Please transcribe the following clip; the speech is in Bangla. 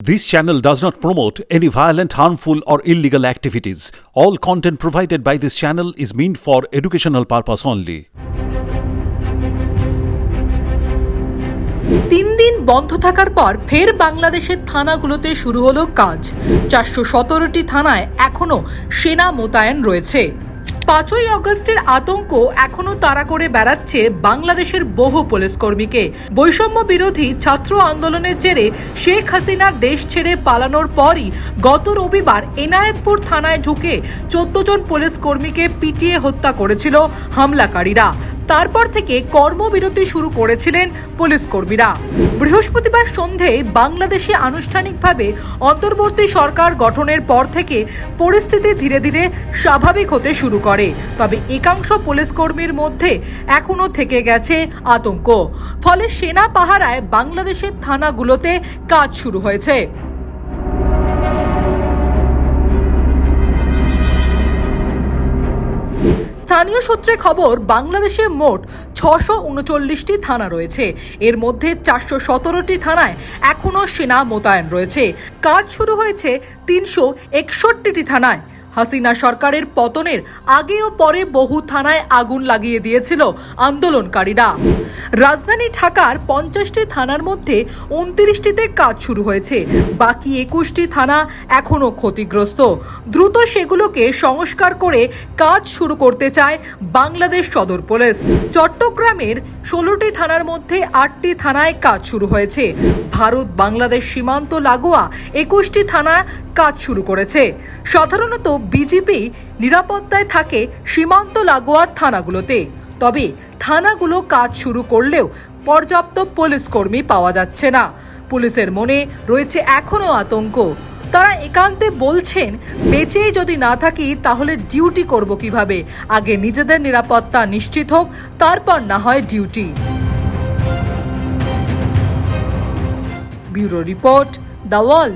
This channel does not promote any violent, harmful, or illegal activities. All content provided by this channel is meant for educational purpose only. তিন দিন বন্ধ থাকার পর ফের বাংলাদেশের থানাগুলোতে শুরু হলো কাজ চারশো সতেরোটি থানায় এখনও সেনা মোতায়েন রয়েছে পাঁচই অগস্টের আতঙ্ক এখনও তাড়া করে বেড়াচ্ছে বাংলাদেশের বহু পুলিশ কর্মীকে। বৈষম্য বিরোধী ছাত্র আন্দোলনের জেরে শেখ হাসিনার দেশ ছেড়ে পালানোর পরই গত রবিবার এনায়েতপুর থানায় ঢুকে চোদ্দ জন পুলিশ কর্মীকে পিটিয়ে হত্যা করেছিল হামলাকারীরা। তারপর থেকে কর্মবিরতি শুরু করেছিলেন পুলিশ কর্মীরা বৃহস্পতিবার সন্ধে বাংলাদেশে আনুষ্ঠানিকভাবে অন্তর্বর্তী সরকার গঠনের পর থেকে পরিস্থিতি ধীরে ধীরে স্বাভাবিক হতে শুরু করে। তবে একাংশ পুলিশ কর্মীর মধ্যে এখনও থেকে গেছে আতঙ্ক। ফলে সেনা পাহারায় বাংলাদেশের থানাগুলোতে কাজ শুরু হয়েছে। স্থানীয় সূত্রে খবর, বাংলাদেশে মোট ছশো উনচল্লিশটি থানা রয়েছে। এর মধ্যে চারশো সতেরোটি থানায় এখনও সেনা মোতায়েন রয়েছে। কাজ শুরু হয়েছে তিনশো একষট্টিটি থানায়। হাসিনা সরকারের পতনের আগে ও পরে বহু থানায় আগুন লাগিয়ে দিয়েছিল আন্দোলনকারীরা। রাজধানী ঢাকার পঞ্চাশটি থানার মধ্যে উনত্রিশটিতে কাজ শুরু হয়েছে। বাকি একুশটি থানা এখনও ক্ষতিগ্রস্ত। দ্রুত সেগুলোকে সংস্কার করে কাজ শুরু করতে চায় বাংলাদেশ সদর পুলিশ। চট্টগ্রামের ষোলোটি থানার মধ্যে আটটি থানায় কাজ শুরু হয়েছে। ভারত বাংলাদেশ সীমান্ত লাগোয়া একুশটি থানা কাজ শুরু করেছে। সাধারণত বিজেপি নিরাপত্তায় থাকে সীমান্ত লাগোয়া থানাগুলোতে। তবে থানাগুলো কাজ শুরু করলেও পর্যাপ্ত পুলিশ কর্মী পাওয়া যাচ্ছে না। পুলিশের মনে রয়েছে এখনও আতঙ্ক। তারা একান্তে বলছেন, বেঁচেই যদি না থাকি তাহলে ডিউটি করব কীভাবে? আগে নিজেদের নিরাপত্তা নিশ্চিত হোক, তারপর না হয় duty. Bureau report the Wall